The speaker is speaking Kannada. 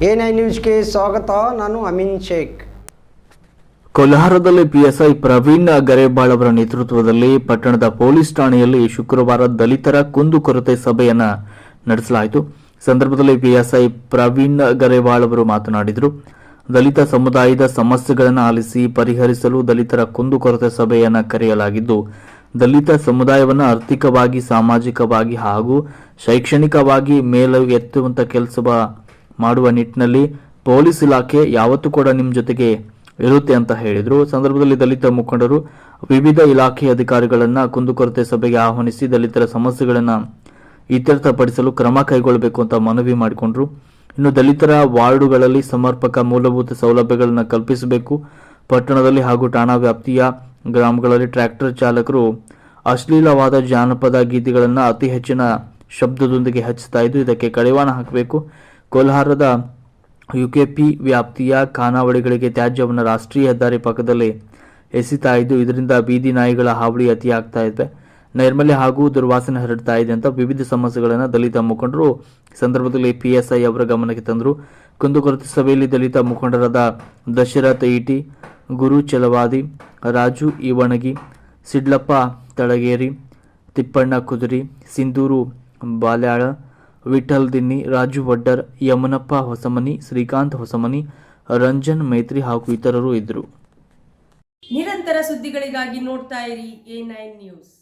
ಎ ನೈನ್ ನ್ಯೂಸ್ಗೆ ಸ್ವಾಗತ, ನಾನು ಅಮಿನ್ ಶೇಖ್. ಕೋಲಾರದಲ್ಲಿ ಪಿಎಸ್ಐ ಪ್ರವೀಣ್ ಗರೇಬಾಳ್ ಅವರ ನೇತೃತ್ವದಲ್ಲಿ ಪಟ್ಟಣದ ಪೊಲೀಸ್ ಠಾಣೆಯಲ್ಲಿ ಶುಕ್ರವಾರ ದಲಿತರ ಕುಂದುಕೊರತೆ ಸಭೆಯನ್ನ ನಡೆಸಲಾಯಿತು. ಸಂದರ್ಭದಲ್ಲಿ ಪಿಎಸ್ಐ ಪ್ರವೀಣ್ ಗರೇವಾಳ್ ಅವರು ಮಾತನಾಡಿದರು. ದಲಿತ ಸಮುದಾಯದ ಸಮಸ್ಯೆಗಳನ್ನು ಆಲಿಸಿ ಪರಿಹರಿಸಲು ದಲಿತರ ಕುಂದುಕೊರತೆ ಸಭೆಯನ್ನ ಕರೆಯಲಾಗಿದ್ದು, ದಲಿತ ಸಮುದಾಯವನ್ನು ಆರ್ಥಿಕವಾಗಿ, ಸಾಮಾಜಿಕವಾಗಿ ಹಾಗೂ ಶೈಕ್ಷಣಿಕವಾಗಿ ಮೇಲು ಎತ್ತುವಂತ ಕೆಲಸ ಮಾಡುವ ನಿಟ್ಟಿನಲ್ಲಿ ಪೊಲೀಸ್ ಇಲಾಖೆ ಯಾವತ್ತೂ ಕೂಡ ನಿಮ್ಮ ಜೊತೆಗೆ ಇರುತ್ತೆ ಅಂತ ಹೇಳಿದರು. ಸಂದರ್ಭದಲ್ಲಿ ದಲಿತ ಮುಖಂಡರು ವಿವಿಧ ಇಲಾಖೆ ಅಧಿಕಾರಿಗಳನ್ನ ಕುಂದುಕೊರತೆ ಸಭೆಗೆ ಆಹ್ವಾನಿಸಿ ದಲಿತರ ಸಮಸ್ಯೆಗಳನ್ನ ಇತ್ಯರ್ಥಪಡಿಸಲು ಕ್ರಮ ಕೈಗೊಳ್ಳಬೇಕು ಅಂತ ಮನವಿ ಮಾಡಿಕೊಂಡ್ರು. ಇನ್ನು ದಲಿತರ ವಾರ್ಡುಗಳಲ್ಲಿ ಸಮರ್ಪಕ ಮೂಲಭೂತ ಸೌಲಭ್ಯಗಳನ್ನು ಕಲ್ಪಿಸಬೇಕು. ಪಟ್ಟಣದಲ್ಲಿ ಹಾಗೂ ಠಾಣಾ ವ್ಯಾಪ್ತಿಯ ಗ್ರಾಮಗಳಲ್ಲಿ ಟ್ರ್ಯಾಕ್ಟರ್ ಚಾಲಕರು ಅಶ್ಲೀಲವಾದ ಜಾನಪದ ಗೀತೆಗಳನ್ನು ಅತಿ ಹೆಚ್ಚಿನ ಶಬ್ದದೊಂದಿಗೆ ಹಚ್ಚುತ್ತಾ ಇದ್ದು ಇದಕ್ಕೆ ಕಡಿವಾಣ ಹಾಕಬೇಕು. ಕೋಲಾರದ ಯುಕೆಪಿ ವ್ಯಾಪ್ತಿಯ ಖಾನಾವಳಿಗಳಿಗೆ ತ್ಯಾಜ್ಯವನ್ನು ರಾಷ್ಟ್ರೀಯ ಹೆದ್ದಾರಿ ಪಕ್ಕದಲ್ಲಿ ಎಸಿತಾ ಇದ್ದು ಇದರಿಂದ ಬೀದಿ ನಾಯಿಗಳ ಹಾವಳಿ ಅತಿಯಾಗ್ತಾ ಇದೆ. ನೈರ್ಮಲ್ಯ ಹಾಗೂ ದುರ್ವಾಸನೆ ಹರಡ್ತಾ ಇದೆ ಅಂತ ವಿವಿಧ ಸಮಸ್ಯೆಗಳನ್ನು ದಲಿತ ಮುಖಂಡರು ಸಂದರ್ಭದಲ್ಲಿ ಪಿಎಸ್ಐ ಅವರ ಗಮನಕ್ಕೆ ತಂದರು. ಕುಂದುಕೊರತೆ ಸಭೆಯಲ್ಲಿ ದಲಿತ ಮುಖಂಡರಾದ ದಶರಥ ಈಟಿ, ಗುರು ಚಲವಾದಿ, ರಾಜು ಇವಣಗಿ ಸಿಡ್ಲಪ್ಪ ತಳಗೇರಿ, ತಿಪ್ಪಣ್ಣ ಕುದುರಿ, ಸಿಂಧೂರು ಬಾಲ್ಯಾಳ ವಿಠಲ್ ದಿನ್ನಿ, ರಾಜು ವಡ್ಡರ್, ಯಮನಪ್ಪ ಹೊಸಮನಿ, ಶ್ರೀಕಾಂತ್ ಹೊಸಮನಿ, ರಂಜನ್ ಮೈತ್ರಿ ಹಾಗೂ ಇತರರು ಇದ್ದರು. ನಿರಂತರ ಸುದ್ದಿಗಳಿಗಾಗಿ ನೋಡ್ತಾ ಇರಿ ಎ ನೈನ್ ನ್ಯೂಸ್.